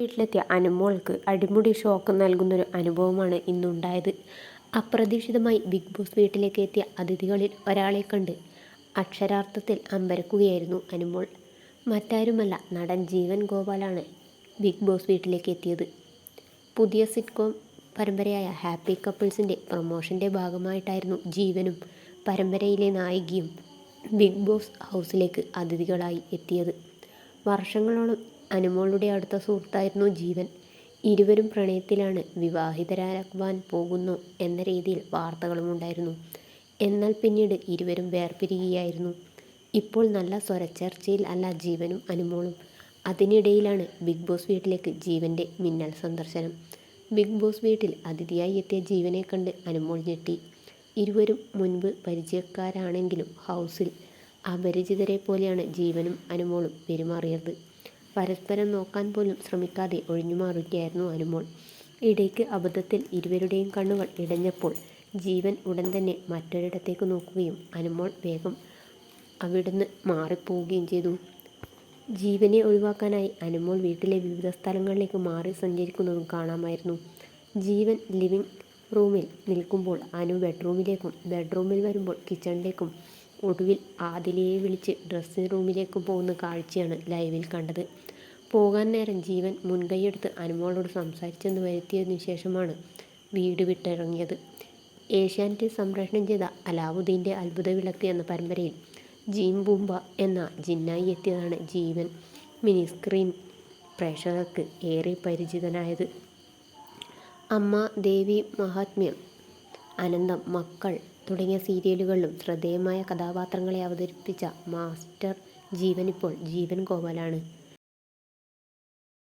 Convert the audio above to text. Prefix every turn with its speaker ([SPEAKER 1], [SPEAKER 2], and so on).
[SPEAKER 1] വീട്ടിലെത്തിയ അനുമോൾക്ക് അടിമുടി ഷോക്ക് നൽകുന്നൊരു അനുഭവമാണ് ഇന്നുണ്ടായത്. അപ്രതീക്ഷിതമായി ബിഗ് ബോസ് വീട്ടിലേക്ക് എത്തിയ അതിഥികളിൽ ഒരാളെ കണ്ട് അക്ഷരാർത്ഥത്തിൽ അമ്പരക്കുകയായിരുന്നു അനുമോൾ. മറ്റാരുമല്ല നടൻ ജീവൻ ഗോപാലാണ് ബിഗ് ബോസ് വീട്ടിലേക്ക് എത്തിയത്. പുതിയ സിറ്റ്കോം പരമ്പരയായ ഹാപ്പി കപ്പിൾസിന്റെ പ്രൊമോഷന്റെ ഭാഗമായിട്ടായിരുന്നു ജീവനും പരമ്പരയിലെ നായികയും ബിഗ് ബോസ് ഹൗസിലേക്ക് അതിഥികളായി എത്തിയത്. വർഷങ്ങളോളം അനുമോളുടെ അടുത്ത സുഹൃത്തായിരുന്നു ജീവൻ. ഇരുവരും പ്രണയത്തിലാണ് വിവാഹിതരാകുവാൻ പോകുന്നു എന്ന രീതിയിൽ വാർത്തകളുമുണ്ടായിരുന്നു എന്നാൽ പിന്നീട് ഇരുവരും വേർപിരിയുകയായിരുന്നു. ഇപ്പോൾ നല്ല സ്വരച്ചേർച്ചയിൽ അല്ല ജീവനും അനുമോളും. അതിനിടയിലാണ് ബിഗ് ബോസ് വീട്ടിലേക്ക് ജീവന്റെ മിന്നൽ സന്ദർശനം. ബിഗ് ബോസ് വീട്ടിൽ അതിഥിയായി എത്തിയ ജീവനെ കണ്ട് അനുമോൾ ഞെട്ടി. ഇരുവരും മുൻപ് പരിചയക്കാരാണെങ്കിലും ഹൗസിൽ അപരിചിതരെ പോലെയാണ് ജീവനും അനുമോളും പെരുമാറിയത്. പരസ്പരം നോക്കാൻ പോലും ശ്രമിക്കാതെ ഒഴിഞ്ഞുമാറുകയായിരുന്നു അനുമോൾ. ഇടയ്ക്ക് അബദ്ധത്തിൽ ഇരുവരുടെയും കണ്ണുകൾ ഇടഞ്ഞപ്പോൾ ജീവൻ ഉടൻ തന്നെ മറ്റൊരിടത്തേക്ക് നോക്കുകയും അനുമോൾ വേഗം അവിടുന്ന് മാറിപ്പോവുകയും ചെയ്തു. ജീവനെ ഒഴിവാക്കാനായി അനുമോൾ വീട്ടിലെ വിവിധ സ്ഥലങ്ങളിലേക്ക് മാറി സഞ്ചരിക്കുന്നതും കാണാമായിരുന്നു. ജീവൻ ലിവിംഗ് റൂമിൽ നിൽക്കുമ്പോൾ അനു ബെഡ്റൂമിലേക്കും ബെഡ്റൂമിൽ വരുമ്പോൾ കിച്ചണിലേക്കും ഒടുവിൽ ആദിലയെ വിളിച്ച് ഡ്രസ്സിംഗ് റൂമിലേക്ക് പോകുന്ന കാഴ്ചയാണ് ലൈവിൽ കണ്ടത്. പോകാൻ നേരം ജീവൻ മുൻകൈയെടുത്ത് അനുമോളോട് സംസാരിച്ചെന്ന് വരുത്തിയതിനു ശേഷമാണ് വീട് വിട്ടിറങ്ങിയത്. ഏഷ്യാനെറ്റ് സംപ്രേഷണം ചെയ്ത അലാവുദ്ദീന്റെ അത്ഭുത വിളക്ക് എന്ന പരമ്പരയിൽ ജീം ബൂംബ എന്ന ജിന്നായി എത്തിയതാണ് ജീവൻ. മിനി സ്ക്രീൻ പ്രേക്ഷകർക്ക് ഏറെ പരിചിതനായത്. അമ്മ ദേവി മഹാത്മ്യം അനന്തം മക്കൾ തുടങ്ങിയ സീരിയലുകളിലും ശ്രദ്ധേയമായ കഥാപാത്രങ്ങളെ അവതരിപ്പിച്ച മാസ്റ്റർ ജീവനിപ്പോൾ ജീവൻ ഗോപാലാണ്